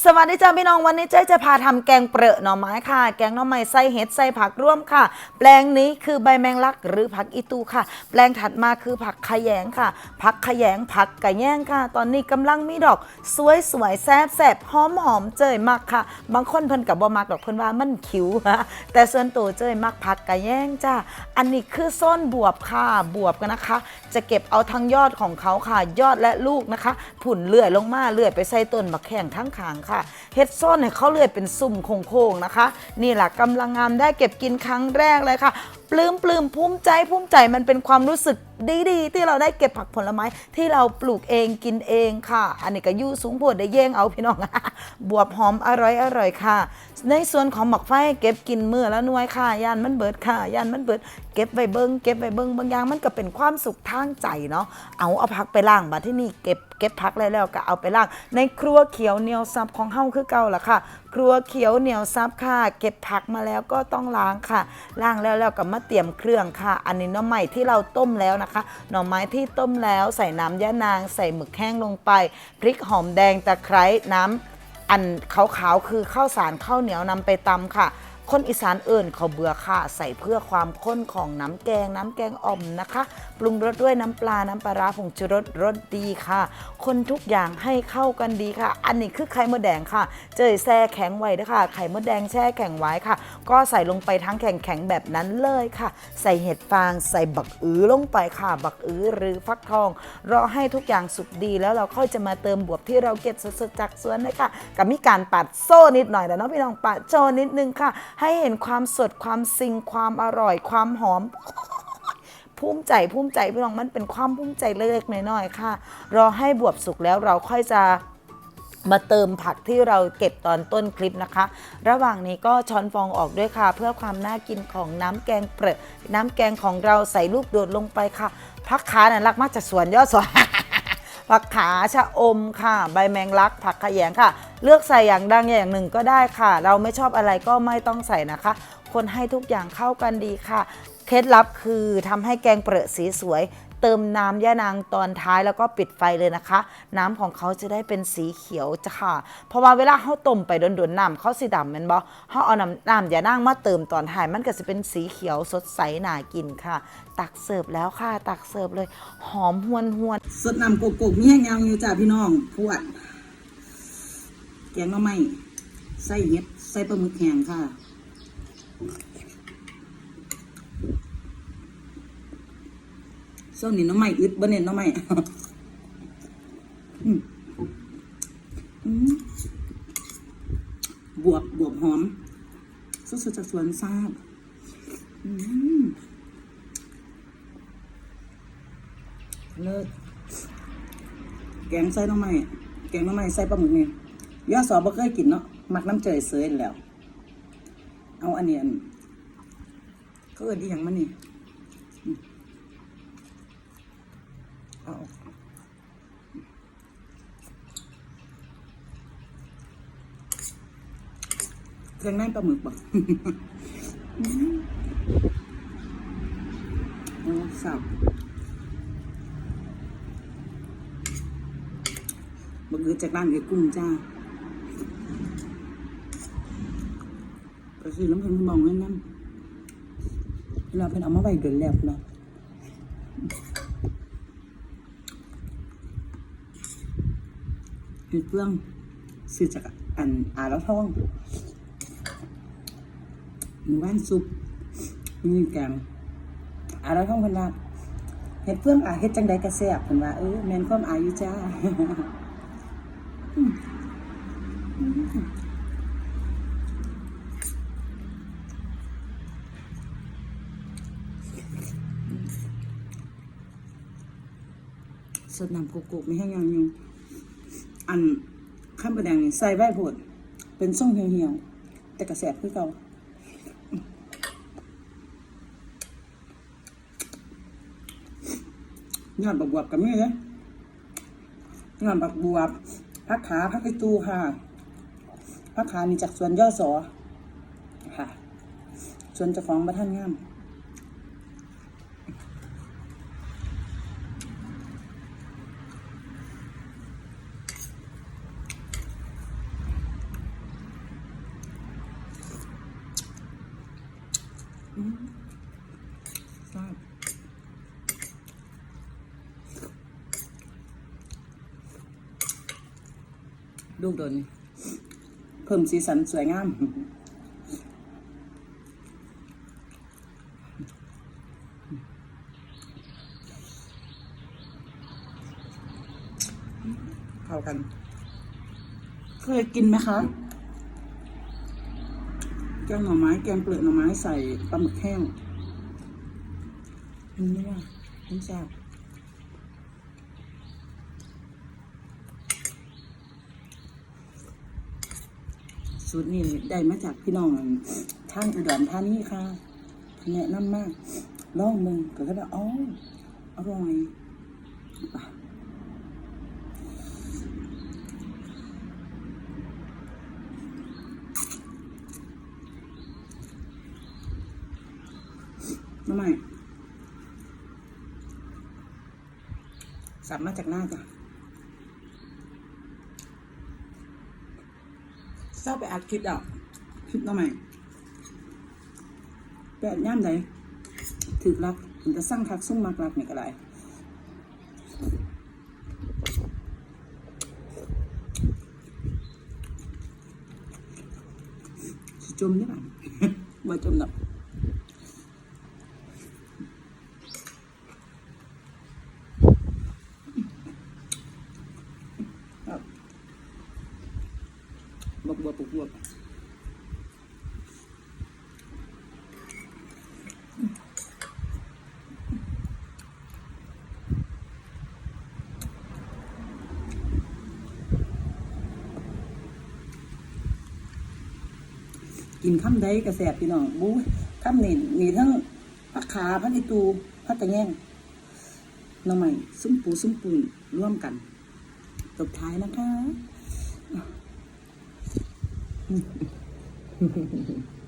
สวัสดีจ้าพี่น้องวันนี้เจ๊จะพาทำแกงเปรอะหน่อไม้ค่ะ แกงหน่อไม้ใส่เห็ดใส่ผักร่วมค่ะ แปลงนี้คือใบแมงลักหรือผักอีตูค่ะ แปลงถัดมาคือผักขยงค่ะ ผักขยงผักกะแยงค่ะ ตอนนี้กำลังมีดอก สวยสวยแซ่บแซ่บหอมหอมเจยมักค่ะ บางคนเพิ่นกับบ่มักดอกเพิ่นว่ามันขิวฮะแต่ส่วนตัวเจยมักผักกะแยงจ้าอันนี้คือส้นบวบค่ะบวบกันนะคะ จะเก็บเอาทั้งยอดของเขาค่ะ ยอดและลูกนะคะ ผุ่นเลื่อยลงมาเลื่อยไปใส่ต้นมะแข่งทั้งขางค่ะเฮ็ดส้นเนี่ยเขาเลื่อยเป็นซุ่มโค้งๆนะคะ นี่แหละกำลังงามได้เก็บกินครั้งแรกเลยค่ะ ปลื้มปลื้มภูมิใจภูมิใจมันเป็นความรู้สึกดีๆ ที่เราได้เก็บผักผลไม้ที่เราปลูกเองกินเองค่ะ อันนี้ก็ยู่สูงโพดได้แย่งเอาพี่น้องบวบหอมอร่อยอร่อยค่ะ ในส่วนของหมักไฟเก็บกินมือและหน่วยค่ะย่านมันเบิดค่ะย่านมันเบิด เก็บไว้เบิ้งเก็บไว้เบิ้งบางอย่างมันก็เป็นความสุขทางใจเนาะเอาเอาผักไปล้างบัดที่นี่เก็บเก็บผักแล้วแล้วก็เอาไปล้าง ในครัวเขียวเหนียวซับของเฮาคือเก่าล่ะค่ะ ครัวเขียวเหนียวซับค่ะ เก็บผักมาแล้วก็ต้องล้างค่ะล้างแล้วแล้วก็มาเตรียมเครื่องค่ะ อันนี้หน่อไม้ที่เราต้มแล้วนะคะ หน่อไม้ที่ต้มแล้วใส่น้ำยะนาง ใส่หมึกแห้งลงไป พริกหอมแดงตะไคร้น้ำอันขาวๆคือข้าวสารข้าวเหนียวนำไปตำค่ะ คนอีสานเอิ่นเขาเบื่อค่ะ ใส่เพื่อความข้นของน้ำแกง น้ำแกงอ่อมนะคะ ปรุงรสด้วยน้ำปลา น้ำปลาร้าผงชูรสรสดีค่ะ คนทุกอย่างให้เข้ากันดีค่ะ อันนี้คือไข่มดแดงค่ะ เจยแช่แข็งไว้ด้วยค่ะ ไข่มดแดงแช่แข็งไว้ค่ะ ก็ใส่ลงไปทั้งแข็งๆแบบนั้นเลยค่ะ ใส่เห็ดฟางใส่บักอื้อลงไปค่ะ บักอื้อหรือฟักทอง รอให้ทุกอย่างสุกดีแล้วเราค่อยจะมาเติมบวบที่เราเก็บสดๆจากสวนเลยค่ะกับมีการปัดโซ่นิดหน่อยแต่น้องพี่น้องปัดโชว์นิดนึงค่ะให้เห็นความสดความซิงความอร่อย ความหอมภูมิใจภูมิใจพี่น้องมันเป็นความภูมิใจเล็กๆน้อยๆค่ะ รอให้บวบสุกแล้วเราค่อยจะมาเติมผักที่เราเก็บตอนต้นคลิปนะคะ ระหว่างนี้ก็ช้อนฟองออกด้วยค่ะ เพื่อความน่ากินของน้ำแกงเปรอะน้ำแกงของเราใส่ลูกโดดลงไปค่ะผักขาน่ะรักมากจากสวนยอดสวน ผักขาชะอมค่ะ ใบแมงลัก ผักขยงค่ะ เลือกใส่อย่างดังอย่างหนึ่งก็ได้ค่ะ เราไม่ชอบอะไรก็ไม่ต้องใส่นะคะ คนให้ทุกอย่างเข้ากันดีค่ะ เคล็ดลับคือทำให้แกงเปรอะสีสวย เติมน้ำย่านางตอนท้ายแล้วก็ปิดไฟเลยนะคะ น้ำของเขาจะได้เป็นสีเขียวจ้ะค่ะ เพราะว่าเวลาเขาต้มไปโดนๆน้ำเขาสีดำแมันบ่เขาเอาน้ำน้ำย่านางมาเติมตอนท้ายมันก็จะเป็นสีเขียวสดใสน่ากินค่ะ ตักเสิร์ฟแล้วค่ะ ตักเสิร์ฟเลยหอมหวนหวนสดน้ำโกโก้มีแห้งยาวอยู่จ้าพี่น้องพวดแกงหน่อไม้ใส่เห็ดใส่ปลาหมึกแห้งค่ะ ส้นนี่น้ำไม้อึดบ่เน้นหน้ำไม้อืมอืมบวบบวบหอมสดๆจากสวนซาบเลิศแกงใส่น้ำไม้แกงน้ำไม้ใส่ปลาหมึกนี่ย่าสอบ่เคยกินเนาะมักน้ำเจยเสยแล้ว เอาอันเนี้อันเขาเอิ้นอีหยังมันนี่อืมเออกเครื่องในปลาหมึกบ่อืมเอาสับบักเอือจากบ้านเอือกุ้งจ้าก็คือน้ำเพิ่นมองนั่นนั่นเราเพิ่นเอามาไว้เดือนแล้วเนาะ เห็ดเฟืองซื้อจากอันอาล้วท้องหมู่บ้านซุปนี่แกงอาล้วท้องเพิ่นว่าเห็ดเฟืองอาเฮ็ดจังใดกระแซบเพิ่นว่าเออแมนความอาอยู่จ้าสดน้ำโกโก้ไม่แห้งยัง อันข้ามประแดงนี่ใส่ใบโพดเป็นส่งเหี่ยวๆแต่กระแสบคือเก่าอยอดบักบวบกับนี่เลยยอดบักบวบพักขาพักไอตูค่ะพักขานี่จากสวนย่อสอค่ะ ส่วนจะฟ้าของบ้าท่านงาม ทราบลูกโดนเพิ่มสีสันสวยงามเข้ากัน เคยกินไหมคะ งหน่อไม้แกงเปลือกหน่อไม้ใส่ปลาหมึกแห้งอันนี้ว่าน้ำแซ่บสูตรนี้ได้มาจากพี่น้องท่างอุดรธานีค่ะแนะนำมากลองมึงก็ก็ได้อ๋ออร่อย น้ำใหม่สับมาจากหน้าจ้ะเศร้าไปอัดคลิปอะคลิปน้ำใหม่แปดย่ำใดถือรักมันจะสร้างคักซุ่มมากรักนี่ก็ได้จมได้ป่ะว่าจมดอกครับ บวกบวกบวกบวกกินข้ามใดกระแสบพี่น้องบู๊ข้ามนี่มีทั้งผักขาผักอีตูผักตะแง่งหน้ำใหม่ซุ้มปูซุ้มปูร่วมกันตบท้ายนะคะ フフフフ。